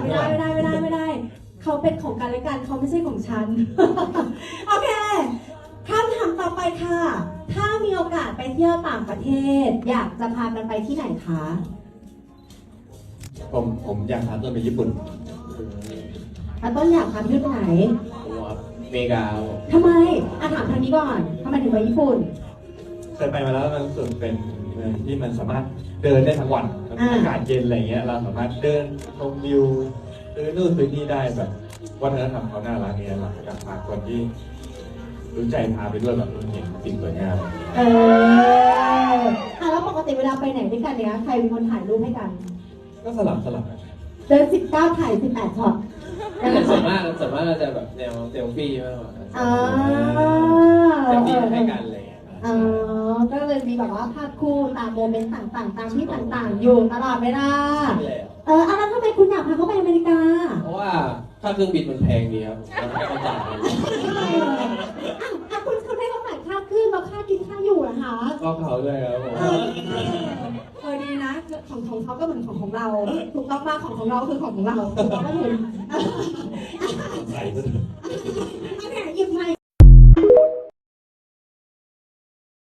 ไม่ได้ไม่ได้ไม่ได้ไม่ได้ เขาเป็นของกันและกันเขาไม่ใช่ของฉัน โอเคคำถามต่อไปค่ะ ถ้ามีโอกาสไปเที่ยวต่างประเทศ อยากจะพากันไปที่ไหนคะ ผมผมอยากพาต้นไปญี่ปุ่นอาต้นอยากพาไปที่ไหนผมว่าอเมริกาทำไมอาถามทางนี้ก่อนทำไมถึงไปญี่ปุ่น เคยไปมาแล้วมันรู้สึกเป็นเมืองที่มันสามารถเดินได้ทั้งวันมันอ่าอากาศเย็นอะไรเงี้ยเราสามารถเดินชมวิวซื้อนู่นซื้อนี่ได้แบบวัฒนธรรมเขาน่ารักเงี้ยเราอยากพาคนที่รู้ใจพาไปด้วยแบบเห็นสิ่งสวยงามเอออะแล้วปกติเวลาไปไหนด้วยกันเนี่ยใครเป็นคนถ่ายรูปให้กันก็สลับสลับกันเดินสิบเก้าถ่ายสิบแปดช็อตแต่ส่วนมากส่วนมากเราจะแบบแนวเซลฟี่มากกว่าอ่าเซลฟี่ให้กันอะไรอย่างเลยอ๋อ ก็เลยมีแบบว่าภาพคู่ตามโมเมนต์ต่างๆ ตามที่ต่างๆ อยู่ตลอดเวลาเลยเอออะแล้วทำไมคุณอยากพาเขาไปอเมริกาเพราะว่าค่าเครื่องบินมันแพงดีครับเราไม่ต้องจ่ายอะอะคุณคุณให้เขาจ่ายค่าขึ้นแล้วค่ากินค่าอยู่เหรอคะก็เขาด้วยครับผมเออเออดีนะ ของของเขาก็เหมือนของของเรา ถูกต้องมากของของเราคือของของเราถูกต้องไหมคุณใส่ซะ